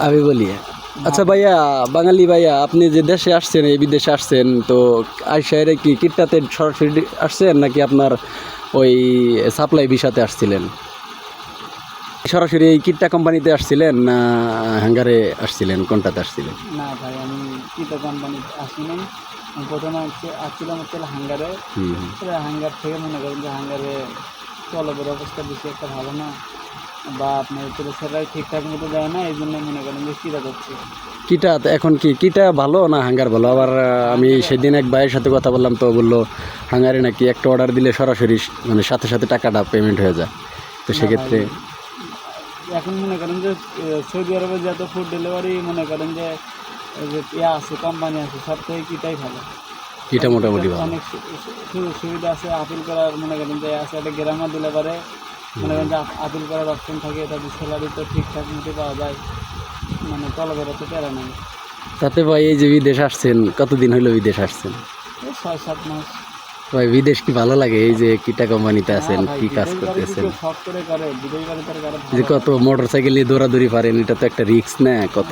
আমি বলি। আচ্ছা ভাইয়া বাঙালি ভাইয়া আপনি যে দেশে আসছেন এই বিদেশে আসছেন তো আইসাইরে কি কিটটাতে সরাসরি আসছেন নাকি আপনার ওই সাপ্লাই ভিসাতে আসছিলেন? সরাসরি এই কিটটা কোম্পানিতে আসছিলেন না হ্যাঙ্গারে আসছিলেন কোনটাতে আসছিলেন? না ভাই আমি কিটো কোম্পানিতে আসি নাই প্রথমে আসছি- আসছিলাম হচ্ছে হাঙ্গারে। হাঙ্গার থেকে মনে করেন যে হাঙ্গারে চলবের অবস্থা বেশি একটা ভালো না। বা আপনার সেটাই ঠিকঠাক মতো দেয় না এই জন্য মনে করেন যে কীটা করছে কিটা এখন কি কিটা ভালো না হাঙ্গার ভালো? আবার আমি সেদিন এক ভাইয়ের সাথে কথা বললাম তো বলল হাঙ্গারে নাকি একটা অর্ডার দিলে সরাসরি মানে সাথে সাথে টাকাটা পেমেন্ট হয়ে যায়। তো সেক্ষেত্রে এখন মনে করেন যে সৌদি আরবে যত ফুড ডেলিভারি মনে করেন যে যে ইয়া আছে কোম্পানি আছে সব থেকে কিটাই ভালো। কিটা মোটামুটি ভালো। অনেক সুবিধা আছে আপিল করার মনে করেন যে আছে একটা গ্রামা দিলে পারে। মনে করেন যে আপিল করার অপশন থাকে তাদের স্যালারি তো ঠিকঠাক মতো পাওয়া যায়। মানে তলবেরা তো পেরা নেই। তাতে ভাই এই যে বিদেশ আসছেন কতদিন হলো বিদেশ আসছেন? এই ছয় সাত মাস। ভাই বিদেশ কি ভালো লাগে? এই যে কিটা কোম্পানিতে আছেন হ্যাঁ কি কাজ করতেছেন? যে কত মোটর সাইকেল নিয়ে দৌড়াদৌড়ি পারেন এটা তো একটা রিক্স না? কত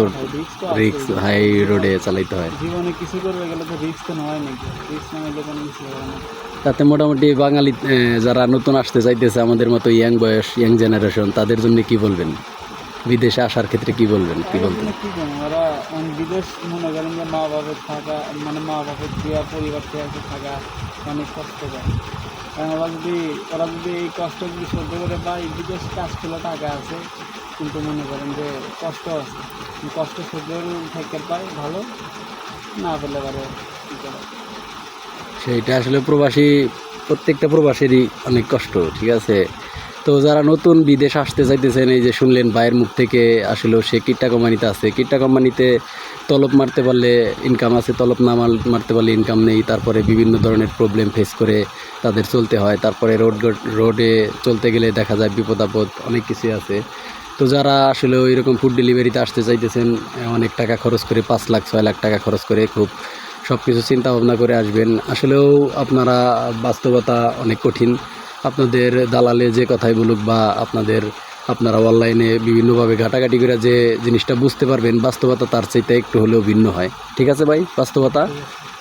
রিক্স হাই রোডে চালাইতে হয়। জীবনে কিছু করবে গেলে তো রিস্ক তো নয় নাকি? রিস্ক না হলে কোনো কিছু হবে না। তাতে মোটামুটি বাঙালি যারা নতুন আসতে চাইতেছে, আমাদের মতো ইয়াং বয়স ইয়াং জেনারেশন তাদের জন্য কি বলবেন? বিদেশে আসার ক্ষেত্রে কি বলবেন? কি বলবেন? ওরা বিদেশ মনে করেন যে মা বাবার থাকা মানে মা বাবার দেওয়া পরিবার থেকে থাকা অনেক কষ্ট পায় কারণ ওরা যদি ওরা যদি এই কষ্ট যদি সহ্য করে পায় বিদেশ কাজ করলে টাকা আছে, কিন্তু মনে করেন যে কষ্ট কষ্ট সহ্য থেকে পায় ভালো, না পেলে পারে সেইটা আসলে প্রবাসী, প্রত্যেকটা প্রবাসীরই অনেক কষ্ট, ঠিক আছে? তো যারা নতুন বিদেশ আসতে চাইতেছেন, এই যে শুনলেন ভাইয়ের মুখ থেকে আসলেও সে কিট্টা কোম্পানিতে আছে। কিট্টা কোম্পানিতে তলব মারতে পারলে ইনকাম আছে, তলব না মার- মারতে পারলে ইনকাম নেই। তারপরে বিভিন্ন ধরনের প্রবলেম ফেস করে তাদের চলতে হয়। তারপরে রোড রোডে চলতে গেলে দেখা যায় বিপদ আপদ, অনেক কিছু আছে। তো যারা আসলে ওই রকম ফুড ডেলিভারিতে আসতে চাইতেছেন, অনেক টাকা খরচ করে পাঁচ লাখ, ছয় লাখ টাকা খরচ করে খুব সব কিছু চিন্তা ভাবনা করে আসবেন। আসলেও আপনারা বাস্তবতা অনেক কঠিন। আপনাদের দালালে যে কথাই বলুক বা আপনাদের, আপনারা অনলাইনে বিভিন্নভাবে ঘাটাঘাটি করে যে জিনিসটা বুঝতে পারবেন, বাস্তবতা তার চাইতে একটু হলেও ভিন্ন হয়। ঠিক আছে ভাই? বাস্তবতা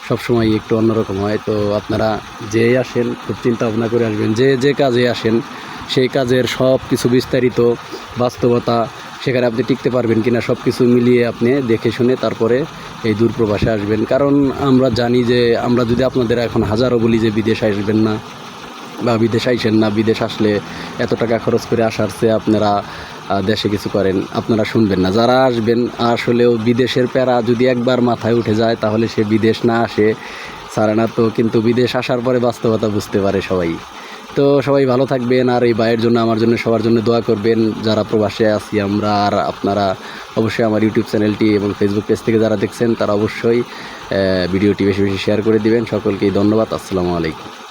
সবসময় একটু অন্যরকম হয়। তো আপনারা যেই আসেন, খুব চিন্তা ভাবনা করে আসবেন। যে যে কাজে আসেন, সেই কাজের সব কিছু বিস্তারিত বাস্তবতা সেখানে আপনি টিকতে পারবেন কিনা সব কিছু মিলিয়ে আপনি দেখে শুনে তারপরে এই দূরপ্রবাসে আসবেন। কারণ আমরা জানি যে আমরা যদি আপনাদের এখন হাজারও বলি যে বিদেশ আসবেন না বা বিদেশ আইসেন না, বিদেশ আসলে এত টাকা খরচ করে আসার চেয়ে আপনারা দেশে কিছু করেন, আপনারা শুনবেন না। যারা আসবেন, আসলেও বিদেশের প্যারা যদি একবার মাথায় উঠে যায়, তাহলে সে বিদেশ না আসে, ছাড়ে না তো, কিন্তু বিদেশ আসার পরে বাস্তবতা বুঝতে পারে সবাই। তো সবাই ভালো থাকবেন আর এই ভাইয়ের জন্য, আমার জন্য, সবার জন্য দোয়া করবেন। যারা প্রবাসে আছি আমরা, আর আপনারা অবশ্যই আমার ইউটিউব চ্যানেলটি এবং ফেসবুক পেজ থেকে যারা দেখছেন, তারা অবশ্যই ভিডিওটি বেশি বেশি শেয়ার করে দিবেন। সকলকেই ধন্যবাদ। আসসালামু আলাইকুম।